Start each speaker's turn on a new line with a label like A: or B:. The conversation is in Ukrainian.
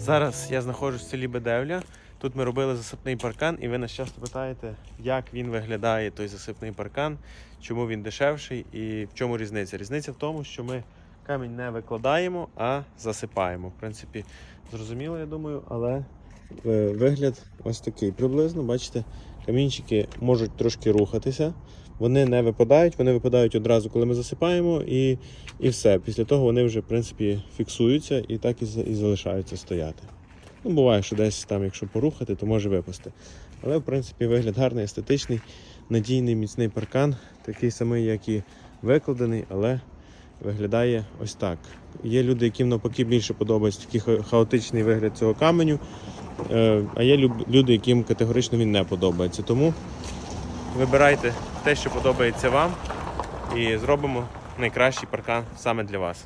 A: Зараз я знаходжусь в селі Бедевля. Тут ми робили засипний паркан, і ви нас часто питаєте, як він виглядає, той засипний паркан, чому він дешевший і в чому різниця. Різниця в тому, що ми камінь не викладаємо, а засипаємо. В принципі, зрозуміло, я думаю, але е, вигляд ось такий. Приблизно, бачите, камінчики можуть трошки рухатися. Вони не випадають, вони випадають одразу, коли ми засипаємо, і, і все. Після того вони вже в принципі фіксуються і так і, залишаються стояти. Ну, буває, що десь там, якщо порухати, то може випасти. Але в принципі вигляд гарний, естетичний, надійний, міцний паркан, такий самий, як і викладений, але виглядає ось так. Є люди, яким навпаки більше подобається такий хаотичний вигляд цього каменю. Е, А є люди, яким категорично він не подобається. Тому вибирайте те, що подобається вам, і зробимо найкращий паркан саме для вас.